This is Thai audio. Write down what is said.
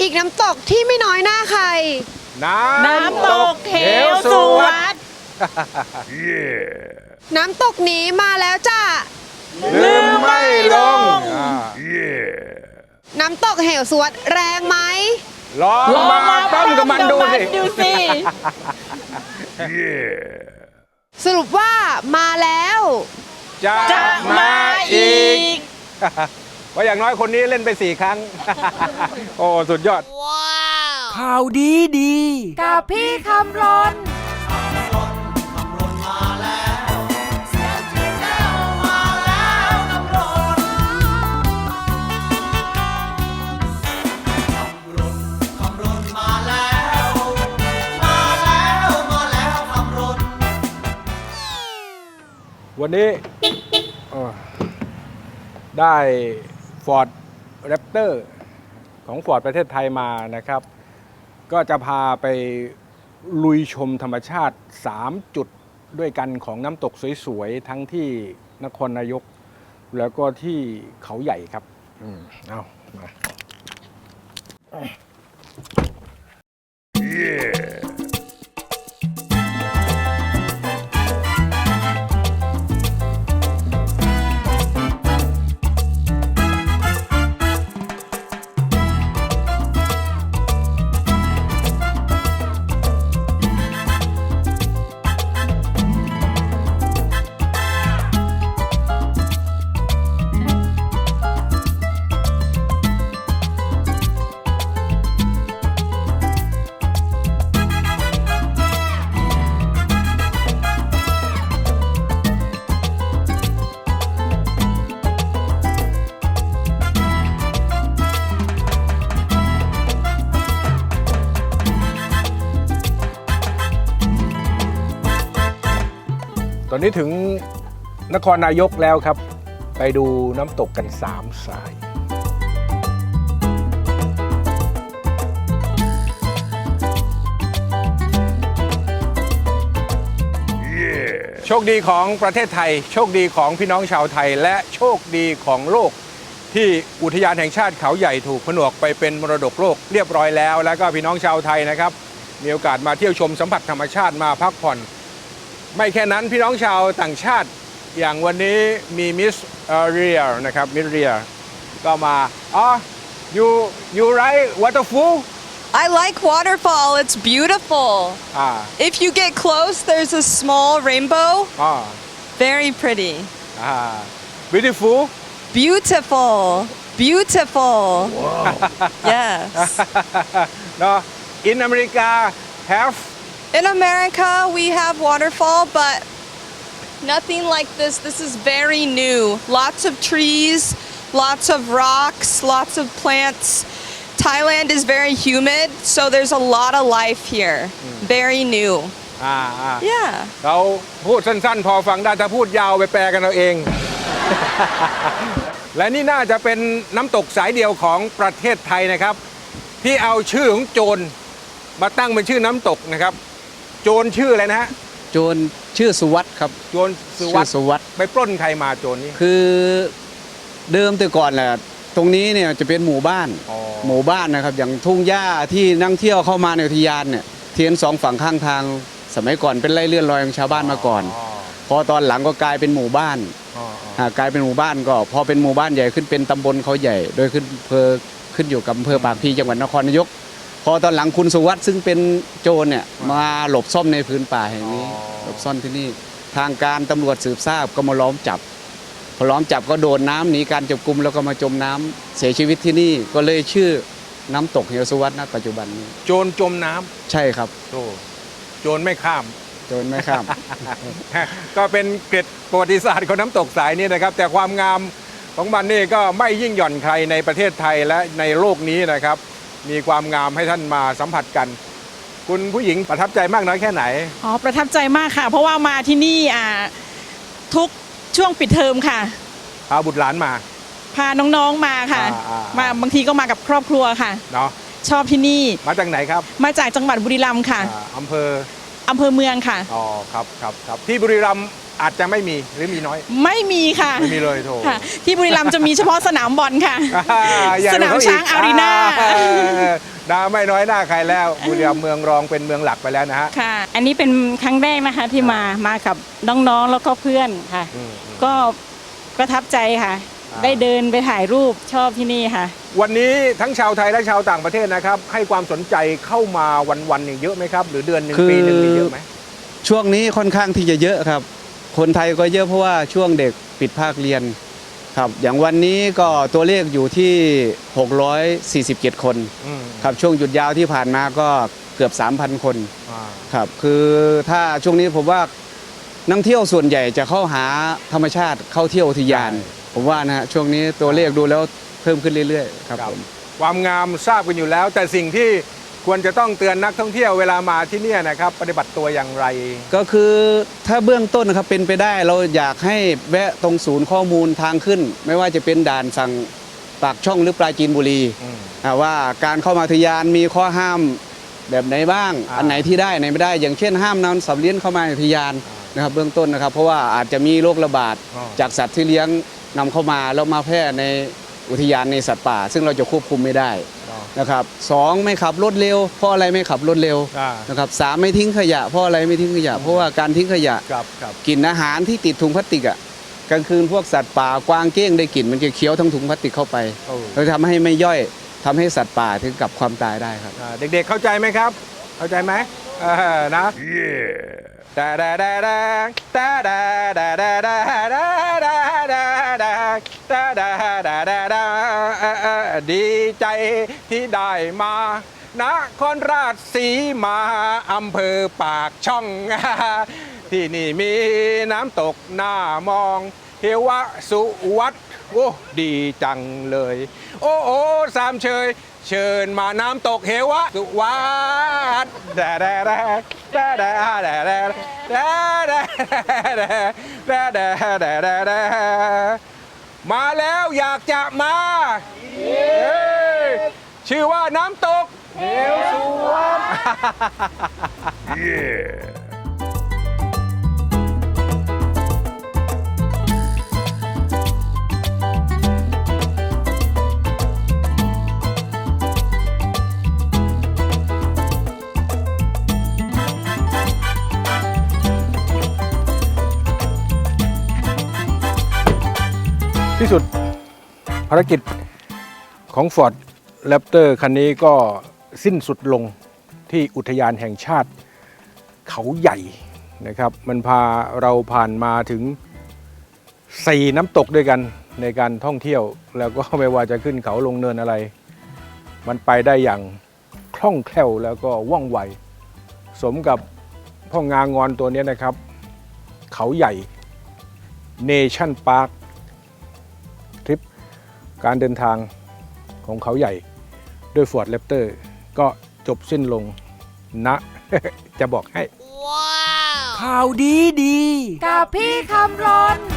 อีกน้ำตกที่ไม่น้อยหน้าใคร น้น้ำตกเหวสวัสดน้ำตกนี้มาแล้วจ้าลืมไม่ลงอ่าน้ำตกเหวสวดแรงไหม ลองลองมามาปั้มกับมันดูสิ ดูสิสรุปว่ามาแล้ว จะจะมาอีก ว่าอย่างน้อยคนนี้เล่นไปสี่ครั้ง โอ้สุดยอด ข่าวดีดี กับพี่คำรนวันนี้เอ่อได้ Ford Raptor ของ Ford ประเทศไทยมานะครับ ก็จะพาไปลุยชมธรรมชาติ 3 จุดด้วยกันของน้ำตกสวยๆ ทั้งที่นครนายก แล้วก็ที่เขาใหญ่ครับอืมเอามาต นนี้ถึงนครนายกแล้วครับ ไปดูน้ำตกกันสามสายโชคดีของประเทศไทย โชคดีของพี่น้องชาวไทย และโชคดีของโลก ที่อุทยานแห่งชาติเขาใหญ่ถูกผนวกไปเป็นมรดกโลกเรียบร้อยแล้ว แล้วก็พี่น้องชาวไทยนะครับ มีโอกาสมาเที่ยวชมสัมผัสธรรมชาติมาพักผ่อน ไม่แค่นั้นพี่น้องชาวต่างชาติอย่างวันนี้มีมิสเรียนะครับมิสเรียก็มาอ๋อ you you right waterfall I like waterfall. It's beautiful. อ่า If you get close, there's a small rainbow. อ๋อ Very pretty. อ่า beautiful Beautiful. Beautiful. yes. เนาะ in America have In America, we have waterfall, but nothing like this. This is very new. Lots of trees, lots of rocks, lots of plants. Thailand is very humid, so there's a lot of life here. Very new. อ่าอ่า Yeah. เราพูดสั้นๆ พอฟังได้ถ้าพูดยาวไปแปลกันเอาเอง และนี่น่าจะเป็นน้ำตกสายเดียวของประเทศไทยนะครับ ที่เอาชื่อของโจรมาตั้งเป็นชื่อน้ำตกนะครับ โจรชื่ออะไรนะฮะโจรชื่อสุวัตครับโจรสุวัชื่สอดิ์สุวัตไปปล้นใครมาโจรนี้คือเดิมแต่ก่อนแหละตรงนี้เนี่ยจะเป็นหมู่บ้าน อ๋อหมู่บ้านนะครับ อย่างทุ่งหญ้าที่นั่งเที่ยวเข้ามาในอุทยานเนี่ยเทียนสองฝั่งข้างทาง สมัยก่อนเป็นไร่เลื่อนลอยของชาวบ้านมาก่อน พอตอนหลังก็กลายเป็นหมู่บ้านอ๋ออ๋อหากกลายเป็นหมู่บ้านก็พอเป็นหมู่บ้านใหญ่ขึ้นเป็นตำบลเขาใหญ่ โดยขึ้นอำเภอขึ้นอยู่กับอำเภอปากพลีจังหวัดนครนายก พอตอนหลังคุณสุวัสด์ซึ่งเป็นโจรเนี่ยมาหลบซ่อนในพื้นป่าแห่งนี้หลบซ่อนที่นี่ทางการตำรวจสืบทราบก็มาล้อมจับพอล้อมจับก็โดนน้ำหนีการจับกุมแล้วก็มาจมน้ำเสียชีวิตที่นี่ก็เลยชื่อน้ำตกเหวสุวัสด์ณปัจจุบันนี้โจรจมน้ำใช่ครับโธ่โจรไม่ข้าม โจรไม่ข้าม ก็เป็นเกร็ดประวัติศาสตร์ของน้ำตกสายนี้นะครับ แต่ความงามของมันนี่ก็ไม่ยิ่งหย่อนใครในประเทศไทยและในโลกนี้นะครับ มีความงามให้ท่านมาสัมผัสกัน คุณผู้หญิงประทับใจมากน้อยแค่ไหน อ๋อประทับใจมากค่ะ เพราะว่ามาที่นี่อ่าทุกช่วงปิดเทอมค่ะ พาบุตรหลานมา พาน้องๆมาค่ะ อ่าอ่าอ่าม มาบางทีก็มากับครอบครัวค่ะ เนาะชอบที่นี่มาจากไหนครับมาจากจังหวัดบุรีรัมย์ค่ะอ่าอำเภออำเภอเมืองค่ะ อ๋อครับครับครับที่บุรีรัมย์ อาจจะไม่มีหรือมีน้อย ไม่มีค่ะไม่มีเลยโถค่ะ ที่บุรีรัมย์จะมีเฉพาะสนามบอลค่ะ อ่อย่สนามช้างอารีนาดาไม่น้อยหน้าใครแล้วบุรีรัมย์เมืองรองเป็นเมืองหลักไปแล้วนะฮะค่ะ อันนี้เป็นครั้งแรกนะคะที่มามากับน้องๆแล้วก็เพื่อนค่ะ อืม ก็ประทับใจค่ะ อ่า ได้เดินไปถ่ายรูปชอบที่นี่ค่ะ วันนี้ทั้งชาวไทยและชาวต่างประเทศนะครับ ให้ความสนใจเข้ามาวันๆเนี่ยเยอะไหมครับ หรือเดือนหนึ่งคือ ปีหนึ่งนี่เยอะไหม ช่วงนี้ค่อนข้างที่จะเยอะครับ คนไทยก็เยอะเพราะว่าช่วงเด็กปิดภาคเรียนครับอย่างวันนี้ก็ตัวเลขอยู่ที่ 647 คนอืมครับช่วงหยุดยาวที่ผ่านมาก็เกือบ 3,000 คนอ่าครับคือถ้าช่วงนี้ผมว่านักเที่ยวส่วนใหญ่จะเข้าหาธรรมชาติเข้าเที่ยวอุทยาน ผมว่านะฮะช่วงนี้ตัวเลขดูแล้วเพิ่มขึ้นเรื่อยๆ ครับผมความงามทราบกันอยู่แล้ว แต่สิ่งที่ ควรจะต้องเตือนนักท่องเที่ยวเวลามาที่เนี่ยนะครับ ปฏิบัติตัวอย่างไร ก็คือถ้าเบื้องต้นนะครับเป็นไปได้เราอยากให้แวะตรงศูนย์ข้อมูลทางขึ้น ไม่ว่าจะเป็นด่านฝั่งปากช่องหรือปราจีนบุรีอืมอ่าว่าการเข้ามาอุทยานมีข้อห้ามแบบไหนบ้างอ่าอันไหนที่ได้อันไหนไม่ได้ อย่างเช่นห้ามนำสัตว์เลี้ยงเข้ามาในอุทยานนะครับเบื้องต้นนะครับ เพราะว่าอาจจะมีโรคระบาดอ๋อจากสัตว์ที่เลี้ยงนำเข้ามาแล้วมาแพร่ในอุทยานในสัตว์ป่า ซึ่งเราจะควบคุมไม่ได้อ๋อ นะครับสองไม่ขับรถเร็ว เพราะอะไรไม่ขับรถเร็วอ่า นะครับสามไม่ทิ้งขยะเพราะอะไรไม่ทิ้งขยะ เพราะว่าการทิ้งขยะครับครับ กลิ่นอาหารที่ติดถุงพลาสติกอะกลางคืนพวกสัตว์ป่ากวางเก้งได้กลิ่นมันจะเคี้ยวทั้งถุงพลาสติกเข้าไปโอ้ แล้วทำให้ไม่ย่อยทำให้สัตว์ป่าถึงกับความตายได้ครับ อ่าเด็กๆเข้าใจไหมครับ เข้าใจไหม เออนะดาดาดาดาดาดาดาดาดาดาดาดาดาดาดาดาดาดาเอ่อเอ่อดีใจที่ได้มานครราชสีมาอำเภอปากช่อง ที่นี่มีน้ำตกหน้ามองเทวสุวัดโอ้ดีจังเลย โอ้โอ้สามเชย เชิญมาน้ำตกเหวะสุวัดดาดาดาดาดาดาดาดาดาดาดาดาดาดาดามาแล้วอยากจะมา ชื่อว่าน้ำตกเหวสุวัด ที่สุดภารกิจของ Ford Raptor คันนี้ก็สิ้นสุดลงที่อุทยานแห่งชาติเขาใหญ่นะครับ มันพาเราผ่านมาถึง 4 น้ำตกด้วยกันในการท่องเที่ยว แล้วก็ไม่ว่าจะขึ้นเขาลงเนินอะไร มันไปได้อย่างคล่องแคล่วแล้วก็ว่องไว สมกับพ่องางอนตัวนี้นะครับ เขาใหญ่ Nation Park ทริป การเดินทางของเขาใหญ่ด้วย Ford Raptor ก็จบสิ้นลงณจะบอกให้ ข่าวดีดี กับพี่คำรน